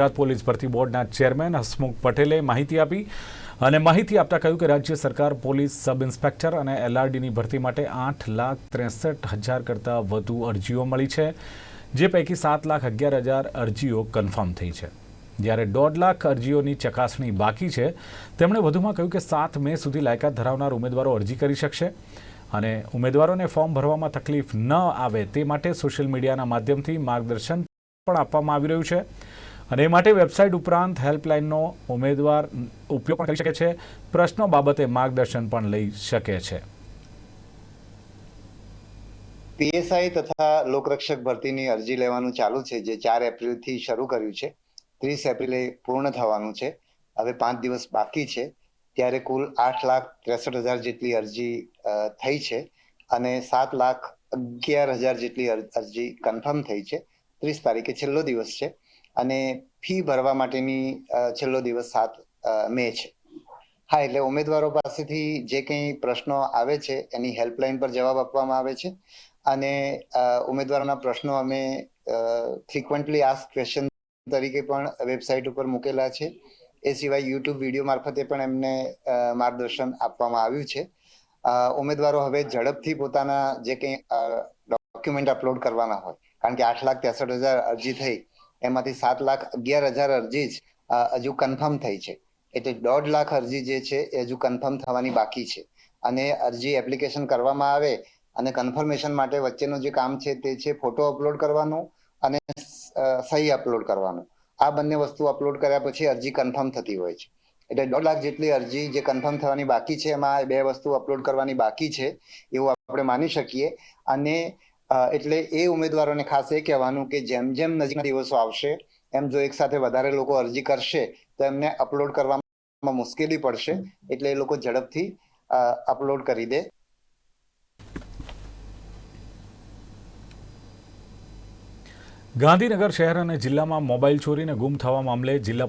Gujarat police ભરતી બોર્ડના chairman Hasmukh પટેલે માહિતી આપી અને માહિતી આપતા કહ્યું કે રાજ્ય સરકાર પોલીસ સબ ઇન્સ્પેક્ટર અને એલઆરડીની ભરતી માટે આઠ લાખ ત્રેસઠ હજાર કરતાં વધુ અરજીઓ મળી છે, જે પૈકી સાત લાખ અગિયાર હજાર અરજીઓ કન્ફર્મ થઈ છે. જ્યારે દોઢ લાખ અરજીઓની ચકાસણી બાકી છે, તેમણે વધુમાં કહ્યું કે સાત મે સુધી લાયકાત ધરાવનાર ઉમેદવારો અરજી કરી શકશે અને ઉમેદવારોને ફોર્મ ભરવામાં તકલીફ ન આવે તે માટે સોશિયલ મીડિયાના માધ્યમથી માર્ગદર્શન પણ આપવામાં આવી રહ્યું છે. અને એ માટે વેબસાઇટ ઉપરાંત હેલ્પલાઇનનો ઉમેદવાર ઉપયોગ પણ કરી શકે છે, પ્રશ્નો બાબતે માર્ગદર્શન પણ લઈ શકે છે. પીએસઆઈ તથા લોકરક્ષક ભરતીની અરજી લેવાનું ચાલુ છે, જે ચાર એપ્રિલથી શરૂ કર્યું છે. ત્રીસ એપ્રિલે પૂર્ણ થવાનું છે. હવે પાંચ દિવસ બાકી છે. ત્યારે કુલ આઠ લાખ ત્રેસઠ હજાર જેટલી અરજી થઈ છે અને સાત લાખ અગિયાર હજાર જેટલી અરજી કન્ફર્મ થઈ છે. ત્રીસ તારીખે છેલ્લો દિવસ છે. અને ફી ભરવા માટેની છેલ્લો દિવસ સાત મે છે. હા, એટલે ઉમેદવારો પાસેથી જે કંઈ પ્રશ્નો આવે છે, એની હેલ્પલાઇન પર જવાબ આપવામાં આવે છે. અને ઉમેદવારોના પ્રશ્નો અમે ફ્રિકવન્ટલી આસ્ક ક્વેશ્ચન તરીકે પણ વેબસાઇટ ઉપર મૂકેલા છે. એ સિવાય યુટ્યુબ વીડિયો મારફતે પણ એમને માર્ગદર્શન આપવામાં આવ્યું છે. ઉમેદવારો હવે ઝડપથી પોતાના જે કંઈ ડોક્યુમેન્ટ અપલોડ કરવાના હોય. કારણ કે આઠ લાખ ત્રેસઠ હજાર અરજી થઈ. એમાંથી સાત લાખ અગિયાર હજાર અરજી જ હજુ કન્ફર્મ થઈ છે. એટલે દોઢ લાખ અરજી જે છે એ હજુ કન્ફર્મ થવાની બાકી છે. અને અરજી એપ્લિકેશન કરવામાં આવે અને કન્ફર્મેશન માટે વચ્ચેનું જે કામ છે તે છે ફોટો અપલોડ કરવાનું અને સહી અપલોડ કરવાનું. આ બંને વસ્તુ અપલોડ કર્યા પછી અરજી કન્ફર્મ થતી હોય છે. એટલે દોઢ લાખ જેટલી અરજી જે કન્ફર્મ થવાની બાકી છે, એમાં બે વસ્તુ અપલોડ કરવાની બાકી છે, એવું આપણે માની શકીએ. અને એટલે એ ઉમેદવારોને ખાસ એ કહેવાનું કે જેમ જેમ નજીકના દિવસો આવશે, એમ જો એક સાથે વધારે લોકો અરજી કરશે, તો એમને અપલોડ કરવામાં મુશ્કેલી પડશે, એટલે એ લોકો ઝડપથી અપલોડ કરી દે. ગાંધીનગર શહેર અને જિલ્લામાં મોબાઈલ ચોરીને ગુમ થવા મામલે જિલ્લા